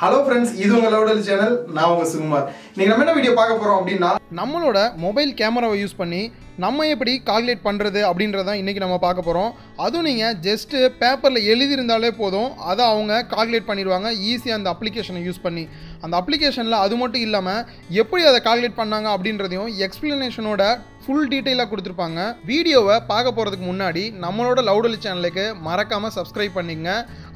Hello friends இது உங்கள் லவுடல் channel நான் உங்கள் சுகுமார் நீங்கள் நம்ம என்ன வீடியோ பார்க்க போகிறோம் அப்படின்னா நம்மளோட மொபைல் கேமராவை யூஸ் பண்ணி நம்ம எப்படி கால்குலேட் பண்ணுறது அப்படின்றத இன்றைக்கி நம்ம பார்க்க போகிறோம் அதுவும் நீங்கள் ஜஸ்ட்டு பேப்பரில் எழுதியிருந்தாலே போதும். அதை அவங்க கால்குலேட் பண்ணிடுவாங்க. ஈஸியாக அந்த அப்ளிகேஷனை யூஸ் பண்ணி. அந்த அப்ளிகேஷனில் அது மட்டும் இல்லாமல் எப்படி அதை கால்குலேட் பண்ணாங்க அப்படின்றதையும் எக்ஸ்பிளனேஷனோட ஃபுல் டீட்டெயிலாக கொடுத்துருப்பாங்க. வீடியோவை பார்க்க போகிறதுக்கு முன்னாடி நம்மளோட லவுடலி சேனலுக்கு மறக்காமல் சப்ஸ்கிரைப் பண்ணிங்க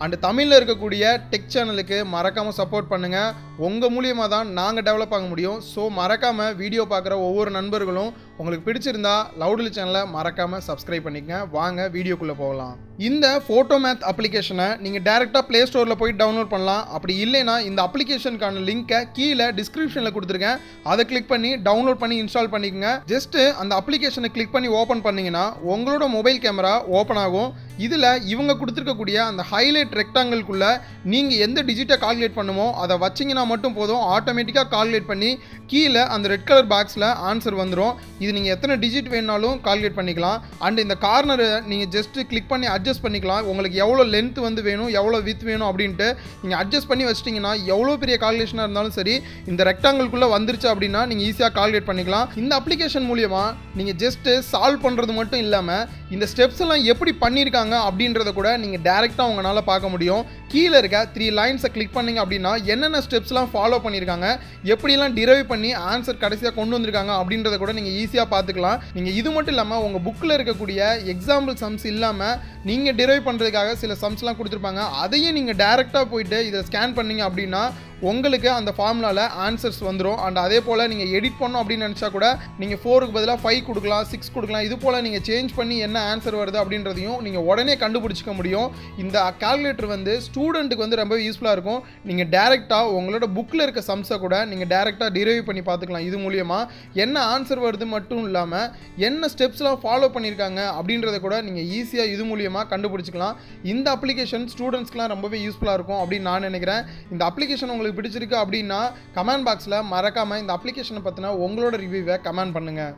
அண்ட் தமிழில் இருக்கக்கூடிய டெக் சேனலுக்கு மறக்காமல் சப்போர்ட் பண்ணுங்கள் உங்கள் மூலியமாக தான் நாங்கள் டெவலப் ஆக முடியும். ஸோ மறக்காமல் வீடியோ பார்க்குற ஒவ்வொரு நண்பர்களும் உங்களுக்கு பிடிச்சிருந்தா லவுடலி சேனலை மறக்காமல் சப்ஸ்கிரைப் பண்ணிக்கங்க. வாங்க வீடியோக்குள்ளே போகலாம். இந்த ஃபோட்டோ மேத் அப்ளிகேஷனை நீங்கள் டேரெக்டாக ப்ளே ஸ்டோரில் போய் டவுன்லோட் பண்ணலாம். அப்படி இல்லைனா இந்த அப்ளிகேஷனுக்கான லிங்க்கை கீழே டிஸ்கிரிப்ஷனில் கொடுத்துருக்கேன். அதை கிளிக் பண்ணி டவுன்லோட் பண்ணி இன்ஸ்டால் பண்ணிக்கோங்க. ஜஸ்ட்டு அந்த அப்ளிகேஷனை கிளிக் பண்ணி ஓப்பன் பண்ணிங்கன்னா உங்களோட மொபைல் கேமரா ஓப்பன் ஆகும். இதில் இவங்க கொடுத்துருக்கக்கூடிய அந்த ஹைலைட் ரெக்டாங்கிள்குள்ளே நீங்கள் எந்த டிஜிட்டை கால்குலேட் பண்ணுமோ அதை வச்சிங்கன்னா மட்டும் போதும். ஆட்டோமேட்டிக்காக கால்குலேட் பண்ணி கீழே அந்த ரெட் கலர் பாக்ஸில் ஆன்சர் வந்துடும் இது நீங்கள் எத்தனை டிஜிட் வேணாலும் கால்குலேட் பண்ணிக்கலாம். அண்ட் இந்த கார்னரை நீங்கள் ஜஸ்ட்டு கிளிக் பண்ணி அட்ஜஸ்ட் பண்ணிக்கலாம். உங்களுக்கு எவ்வளோ லென்த் வந்து வேணும் எவ்வளோ வித் வேணும் அப்படின்ட்டு நீங்கள் அட்ஜஸ்ட் பண்ணி வச்சிட்டிங்கன்னா எவ்வளோ பெரிய கால்குலேஷனாக இருந்தாலும் சரி இந்த ரெக்டாங்கிள்குள்ளே வந்துருச்சு அப்படின்னா நீங்கள் ஈஸியாக கால்குலேட் பண்ணிக்கலாம். இந்த அப்ளிகேஷன் மூலியமாக நீங்கள் ஜஸ்ட்டு சால்வ் பண்ணுறது மட்டும் இல்லாமல் இந்த ஸ்டெப்ஸ் எல்லாம் எப்படி பண்ணியிருக்காங்க அப்படின்றத கூட நீங்கள் டேரெக்டாக உங்களால் பார்க்க முடியும். கீழே இருக்க த்ரீ லைன்ஸை கிளிக் பண்ணீங்க அப்படின்னா என்னென்ன ஸ்டெப்ஸ்லாம் ஃபாலோ பண்ணியிருக்காங்க எப்படிலாம் டிரைவ் பண்ணி ஆன்சர் கடைசியாக கொண்டு வந்திருக்காங்க அப்படின்றத கூட நீங்கள் ஈஸியாக பார்த்துக்கலாம். நீங்கள் இது மட்டும் இல்லாமல் உங்கள் புக்கில் இருக்கக்கூடிய எக்ஸாம்பிள் சம்ஸ் இல்லாமல் நீங்கள் டிரைவ் பண்ணுறதுக்காக சில சம்ஸ்லாம் கொடுத்துருப்பாங்க. அதையும் நீங்கள் டேரெக்டாக போயிட்டு இதை ஸ்கேன் பண்ணீங்க அப்படின்னா உங்களுக்கு அந்த ஃபார்முலாவில் ஆன்சர்ஸ் வந்துடும் அண்ட் அதே போல் நீங்கள் எடிட் பண்ணோம் அப்படின்னு நினச்சா கூட நீங்கள் ஃபோருக்கு பதிலாக ஃபைவ் கொடுக்கலாம் சிக்ஸ் கொடுக்கலாம். இது போல் நீங்கள் சேஞ்ச் பண்ணி என்ன ஆன்சர் வருது அப்படின்றதையும் நீங்கள் உடனே கண்டுபிடிச்சிக்க முடியும். இந்த கால்குலேட்டர் வந்து ஸ்டூடெண்ட்டுக்கு வந்து ரொம்ப யூஸ்ஃபுல்லாக இருக்கும். நீங்கள் டேரெக்டாக உங்களோட புக்கில் இருக்க சம்ஸை கூட நீங்கள் டேரெக்டாக டிரைவ் பண்ணி பார்த்துக்கலாம். இது மூலியமாக என்ன ஆன்சர் வருது மட்டும் இல்லாமல் என்ன ஸ்டெப்ஸ்லாம் ஃபாலோ பண்ணியிருக்காங்க அப்படின்றத கூட நீங்கள் ஈஸியாக இது மூலியமாக கண்டுபிடிச்சிக்கலாம். இந்த அப்ளிகேஷன் ஸ்டூடெண்ட்ஸ்க்குலாம் ரொம்பவே யூஸ்ஃபுல்லாக இருக்கும் அப்படின்னு நான் நினைக்கிறேன். இந்த அப்ளிகேஷன் உங்களுக்கு பிடிச்சிருக்கு அப்படின்னா கமெண்ட் பாக்ஸில் மறக்காமல் இந்த அப்ளிகேஷனை பற்றின உங்களோட ரிவ்யூவை கமெண்ட் பண்ணுங்கள்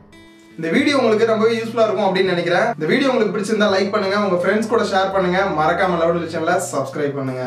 இந்த வீடியோ உங்களுக்கு ரொம்பவே யூஸ்ஃபுல்லாக இருக்கும் அப்படின்னு நினைக்கிறேன். இந்த வீடியோ உங்களுக்கு பிடிச்சிருந்தா லைக் பண்ணுங்க உங்க ஃப்ரெண்ட்ஸ் கூட ஷேர் பண்ணுங்க. மறக்காம லவுடல் சேனலை சப்ஸ்கிரைப் பண்ணுங்க.